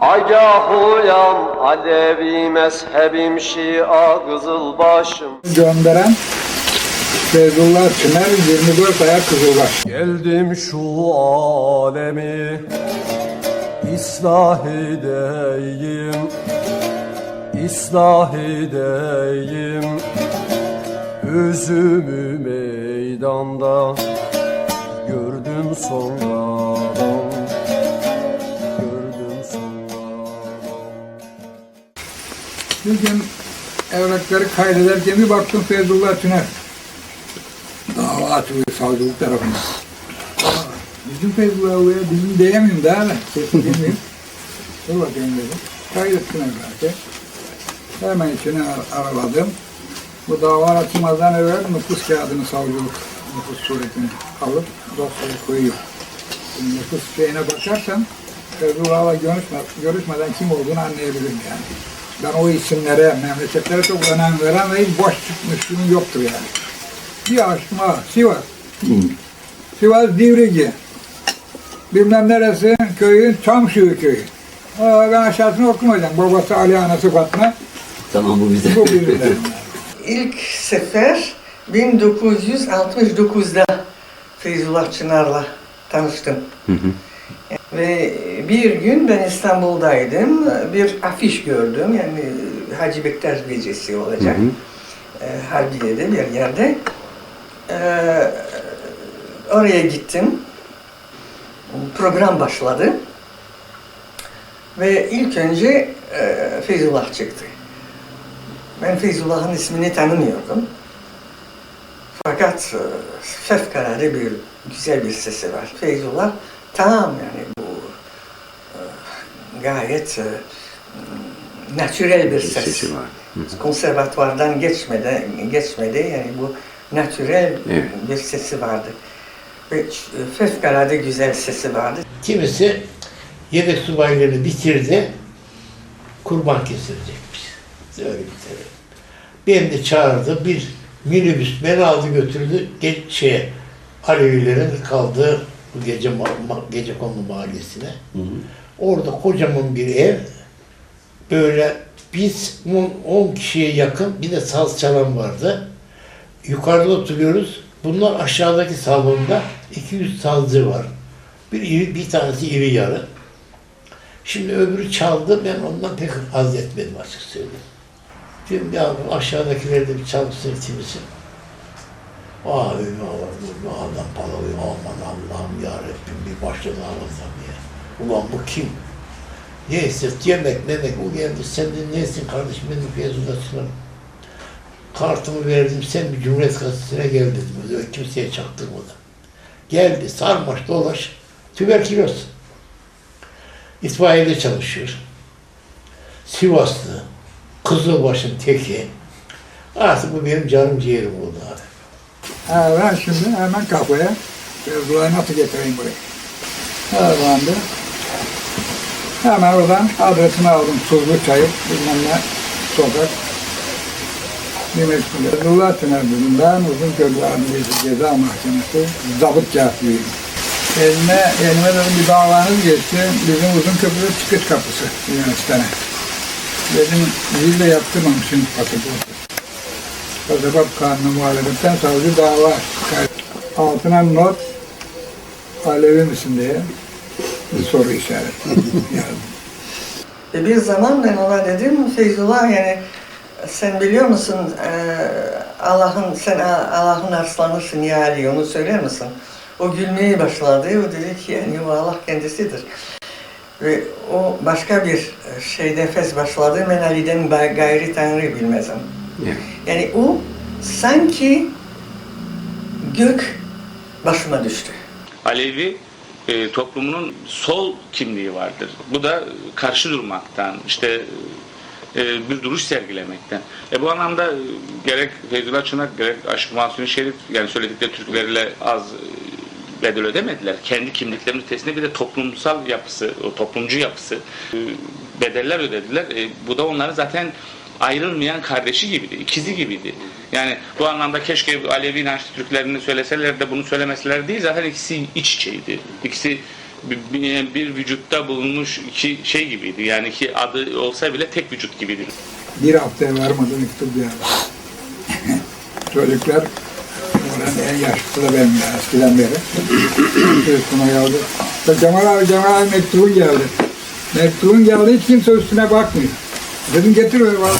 Agah uyan Alevi mezhebim Şia kızılbaşım gönderen Feyzullah Çınar 24 ayak Kızılbaş. Geldim şu alemi ıslah edeyim ıslah edeyim. Özümü meydanda gördüm sonradan Bir gün evrakları kaydederken bir baktım Feyzullah Çınar. Dava açılıyor savcılık tarafından. Bizim Feyzullah buraya bizim diyemeyim daha ne? Sesi bilmeyeyim. Dur bakayım dedim. Kaydettim evrakı. Hemen içine ar- araladım. Bu dava açılmadan evvel nüfus kağıdını savcılık nüfus suretini alıp dosyaya koyuyor. Şimdi nüfus şeyine bakarsan Feyzullah'la görüşme, görüşmeden kim olduğunu anlayabilirim yani. Ben o isimlere, memleketlere çok önem veren ve hiç boş çıkmışlığım yoktur yani. Bir açma Sivas. Sivas Divrigi. Bilmem neresi köyün Çamşığı köyü. Aa, ben aşağısını okumayacağım. Babası Ali, anası Fatma. Tamam bu bize. Bu bilgiler. İlk sefer 1969'da Feyzullah Çınar'la tanıştım. Ve bir gün ben İstanbul'daydım. Bir afiş gördüm. Yani Hacı Bektaş Gecesi olacak. E, Harbiye'de bir yerde. E, oraya gittim. Program başladı. Ve ilk önce e, Feyzullah çıktı. Ben Feyzullah'ın ismini tanımıyordum. Fakat e, fevkalade bir güzel bir sesi var. Feyzullah tam yani gayet e, natürel bir ses. Sesi var. Konservatuvardan geçmedi, geçmedi yani bu natürel Evet. bir sesi vardı. Ve e, fevkalade güzel sesi vardı. Kimisi yedek subaylarını bitirdi, kurban kesilecekmiş. Öyle bir sebep. Beni de çağırdı, bir minibüs beni aldı götürdü ge- şeye, Alevilerin kaldığı bu gece, gece konulu mahallesine. Orada kocaman bir ev, böyle biz 10 kişiye yakın bir de saz çalan vardı. Yukarıda oturuyoruz. Bunlar aşağıdaki salonda 200 sazcı var. Bir bir tanesi iri yarı. Şimdi öbürü çaldı. Ben ondan pek haz etmedim açık söyleyeyim. Dedim ya aşağıdakileri de bir çalışsın kimisi. Aa öyle Allah adam palavı aman Allah'ım ya Rabbim bir başladı ağlasam ya. Ulan bu kim? Neyse yemek memek geldi. Sen de nesin kardeşim benim Feyzullah Çınar. Kartımı verdim sen bir Cumhuriyet Gazetesi'ne gel dedim. Öyle kimseye çaktırmadan. Geldi sarmaş dolaş tüberküloz. İtfaiyede çalışıyor. Sivaslı. Kızılbaş'ın teki. Artık bu benim canım ciğerim oldu abi. Ha, ben şimdi hemen kafaya nasıl getireyim buraya? Arabandı. Hemen oradan adresini aldım. Tuzlu çayır, bilmem ne, sokak. Feyzullah Çınar dedim. Ben uzun köprü Adliyesi Ceza Mahkemesi zabıt kağıtlıyım. Elime, elime dedim bir davanız geçti. Bizim uzun köprüde çıkış kapısı Yunanistan'a. Dedim zil de yaptırmamışsın pasaportu. Pasaport kanunu muhalefetten savcı dava. Altına not Alevi misin diye soru işareti. Ve bir zaman ben ona dedim Feyzullah yani sen biliyor musun eee, Allah'ın sen Allah'ın arslanısın ya Ali onu söyler misin? O gülmeye başladı. O dedi ki yani o Allah kendisidir. Ve o başka bir e, şey nefes başladı. Ben Ali'den gayri Tanrı bilmezim. Evet. Yani o sanki gök başıma düştü. Alevi e, toplumunun sol kimliği vardır. Bu da karşı durmaktan, işte e, bir duruş sergilemekten. E, bu anlamda gerek Feyzullah Çınak, gerek Aşık Mahsuni Şerif, yani söyledikleri türküleriyle az e, bedel ödemediler. Kendi kimliklerinin ötesinde bir de toplumsal yapısı, o toplumcu yapısı e, bedeller ödediler. E, bu da onların zaten ayrılmayan kardeşi gibiydi, ikizi gibiydi. Yani bu anlamda keşke Alevi inançlı Türklerini söyleseler de bunu söylemeseler değil, zaten ikisi iç içeydi. İkisi bir, bir, vücutta bulunmuş iki şey gibiydi. Yani iki adı olsa bile tek vücut gibiydi. Bir haftaya varmadan bir ara. Çocuklar, oranın en yaşlısı da benim ya, eskiden beri. Üstüne geldi. Cemal abi, Cemal abi mektubun geldi. Mektubun geldi, hiç kimse üstüne bakmıyor. Dedim getir öyle bak.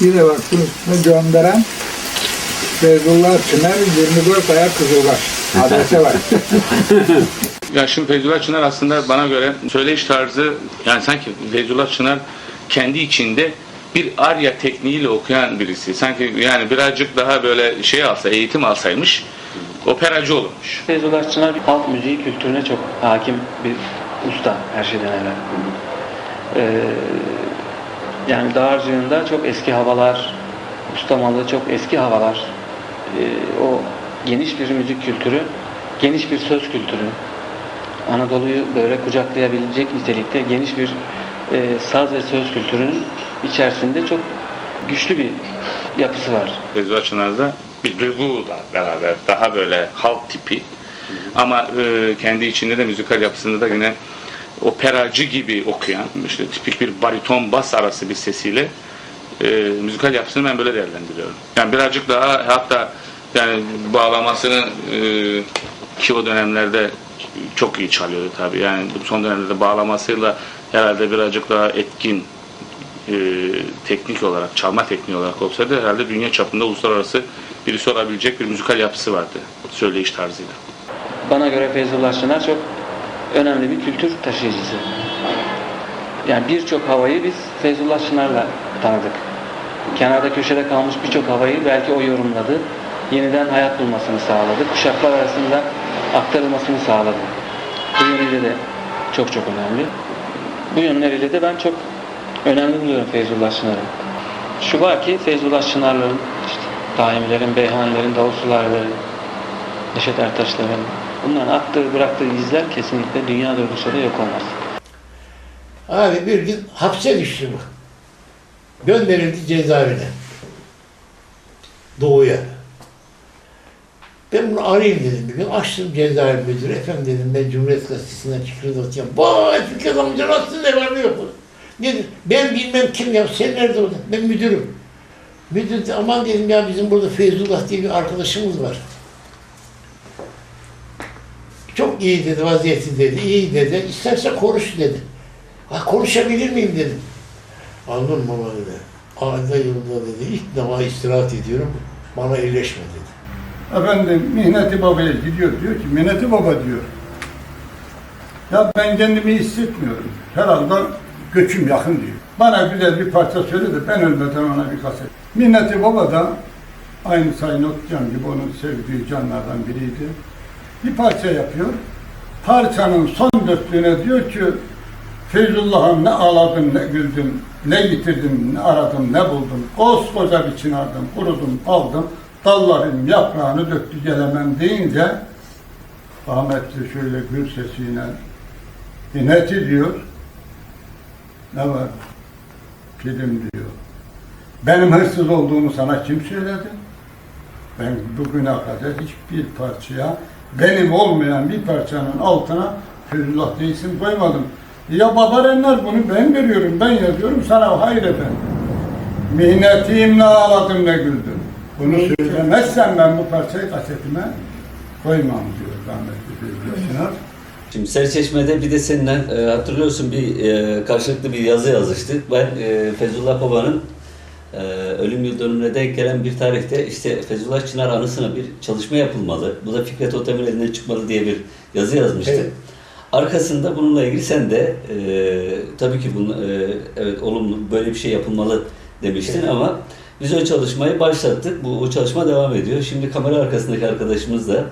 De baktım üstüne gönderen Feyzullah Çınar 24 ayak Kızılbaş. Adrese var. Ya şimdi Feyzullah Çınar aslında bana göre söyleyiş tarzı yani sanki Feyzullah Çınar kendi içinde bir arya tekniğiyle okuyan birisi. Sanki yani birazcık daha böyle şey alsa, eğitim alsaymış operacı olurmuş. Feyzullah Çınar bir halk müziği kültürüne çok hakim bir usta her şeyden evvel. Ee, yani dağarcığında çok eski havalar, ustamalı çok eski havalar, ee, o geniş bir müzik kültürü, geniş bir söz kültürü, Anadolu'yu böyle kucaklayabilecek nitelikte geniş bir e, saz ve söz kültürünün içerisinde çok güçlü bir yapısı var. Feyzullah Çınar'da bir duygula beraber daha böyle halk tipi. Ama e, kendi içinde de müzikal yapısında da yine operacı gibi okuyan işte tipik bir bariton bas arası bir sesiyle e, müzikal yapısını ben böyle değerlendiriyorum. Yani birazcık daha hatta yani bağlamasını e, ki o dönemlerde çok iyi çalıyordu tabii. Yani bu son dönemlerde bağlamasıyla herhalde birazcık daha etkin e, teknik olarak, çalma tekniği olarak olsaydı herhalde dünya çapında uluslararası birisi olabilecek bir müzikal yapısı vardı söyleyiş tarzıyla. Bana göre Feyzullah Çınar çok önemli bir kültür taşıyıcısı. Yani birçok havayı biz Feyzullah Çınar'la tanıdık. Kenarda köşede kalmış birçok havayı belki o yorumladı. Yeniden hayat bulmasını sağladı. Kuşaklar arasında aktarılmasını sağladı. Bu yönüyle de çok çok önemli. Bu yönleriyle de ben çok önemli buluyorum Feyzullah Çınar'ı. Şu var ki Feyzullah Çınar'ların, işte Daimilerin, Beyhanlerin, Davul Suları'ların, Neşet Ertaşların bunların attığı bıraktığı izler kesinlikle dünya da yok olmaz. Abi bir gün hapse düştü bu. Gönderildi cezaevine. Doğuya. Ben bunu arayayım dedim bir gün. Açtım cezaevi müdürü. Efendim dedim ben Cumhuriyet Gazetesi'nden çıkırdı atacağım. Vay Fikret amca nasılsın ne var ne yok. Nedir? Ben bilmem kim ya. Sen nerede orada? Ben müdürüm. Müdür de, aman dedim ya bizim burada Feyzullah diye bir arkadaşımız var. Çok iyi dedi vaziyeti dedi. iyi dedi. İsterse konuş dedi. Ha, konuşabilir miyim dedim. Anladın mı baba dedi. Ayda yılda dedi. İlk defa istirahat ediyorum. Bana iyileşme dedi. Efendim Mihneti Baba'ya gidiyor diyor ki Mihneti Baba diyor. Ya ben kendimi hissetmiyorum. Herhalde göçüm yakın diyor. Bana güzel bir parça söyle de ben ölmeden ona bir kaset. Minneti Baba da aynı Sayın Otcan gibi onun sevdiği canlardan biriydi. Bir parça yapıyor. Parçanın son dörtlüğüne diyor ki Feyzullah'ım ne ağladım ne güldüm, ne yitirdim ne aradım ne buldum. Koskoca bir çınardım, kurudum aldım. Dalların yaprağını döktü gelemem deyince rahmetli şöyle gül sesiyle ineti diyor. Ne var? Pilim diyor. Benim hırsız olduğumu sana kim söyledi? Ben bugüne kadar hiçbir parçaya benim olmayan bir parçanın altına Feyzullah diye isim koymadım. Ya babarenler bunu ben veriyorum, ben yazıyorum sana hayır efendim. Minnetimle ağladım ne güldüm. Bunu söylemezsen ben bu parçayı kasetime koymam diyor rahmetli Feyzullah Çınar. Şimdi Serçeşme'de bir de seninle e, hatırlıyorsun bir e, karşılıklı bir yazı yazıştık. Ben e, Fezullah Baba'nın e, ölüm yıl dönümüne denk gelen bir tarihte işte Fezullah Çınar anısına bir çalışma yapılmalı. Bu da Fikret Otem'in elinden çıkmalı diye bir yazı yazmıştık. Evet. Arkasında bununla ilgili sen de e, tabii ki bunu, e, evet olumlu böyle bir şey yapılmalı demiştin ama biz o çalışmayı başlattık. Bu o çalışma devam ediyor. Şimdi kamera arkasındaki arkadaşımız da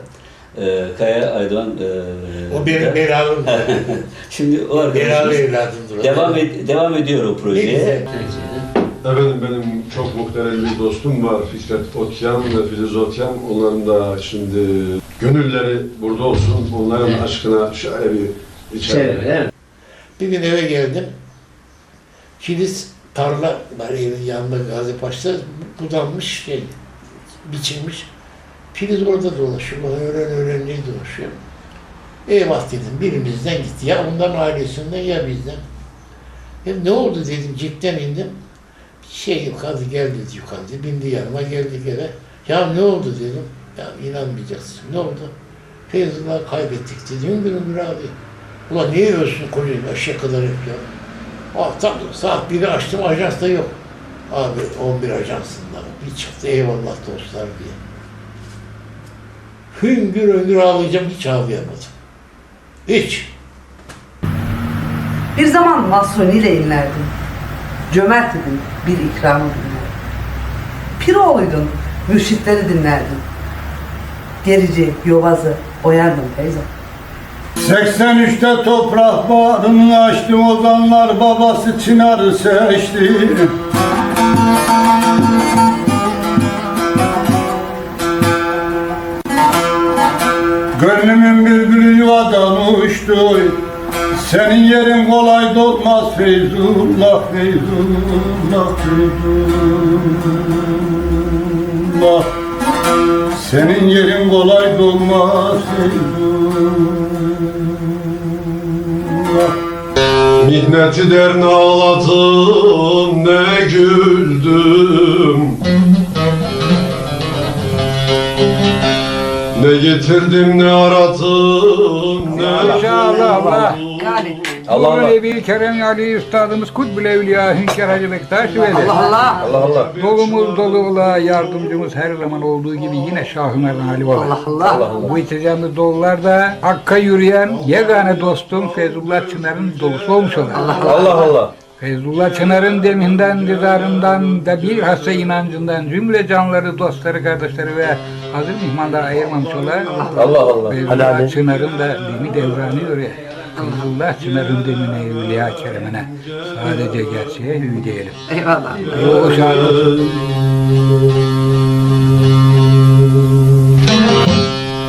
e, Kaya Aydoğan e, O benim belalım. Şimdi o arkadaşımız evladımdır. o. devam, ed- devam ediyor o Ne projeye. güzel. Efendim benim çok muhterem bir dostum var Fikret Otyan ve Filiz Otyan. Onların da şimdi gönülleri burada olsun. Onların aşkına şöyle bir içelim. Bir gün eve geldim. Filiz tarla var evin yanında Gazi Paşa'da budanmış şey, biçilmiş. Filiz orada dolaşıyor. Bana öğren öğrenliği dolaşıyor. Eyvah dedim birimizden gitti. Ya onların ailesinden ya bizden. Ya ne oldu dedim cipten indim. Şey yukarı geldi yukarıda bindi yanıma geldik eve. Ya ne oldu dedim. Ya inanmayacaksın. Ne oldu? Feyzullah kaybettik dedi. Hüngür hüngür abi. Ulan niye ölsün kocayı aşağı kadar yapıyor. Ah tam saat 1'i açtım ajans da yok. Abi 11 ajansından bir çıktı eyvallah dostlar diye. Hüngür hüngür ağlayacağım hiç ağlayamadım. Hiç. Bir zaman Mahsuni ile inlerdin. Cömert idin, bir ikramı dinlerdin. Piroğluydun, mürşitleri dinlerdin. Gerici, yovazı oyardın teyze. 83'te toprak bağrını açtım ozanlar babası Çınar'ı seçti. Gönlümün bülbülü yuvadan uçtu. Senin yerin kolay dolmaz Feyzullah, Feyzullah, Feyzullah. Senin yerin kolay dolmaz Feyzullah. Mihneti dern ağladım ne güldüm Ne getirdim ne aradım ne Allah. Yani Allah Allah. Ebi Kerem Ali Üstadımız Kutbül Evliya Hünkar Hacı Bektaş Veli. Allah Allah. Dolumuz dolu ola, yardımcımız her zaman olduğu gibi yine Şahımer'in hali ola. Allah Allah. Bu içeceğimiz dolularda Hakk'a yürüyen yegane dostum Feyzullah Çınar'ın dolusu olmuş olur. Allah Allah. Feyzullah Çınar'ın deminden, didarından da bir hassa inancından cümle canları, dostları, kardeşleri ve hazır mihmanları ayırmamış ola. Allah Allah. Feyzullah Çınar'ın da demi devranıyor ya. Feyzullah Çınar'ın demine, Evliya Kerem'ine sadece gerçeğe hü diyelim. Eyvallah. Ruhu şad olsun.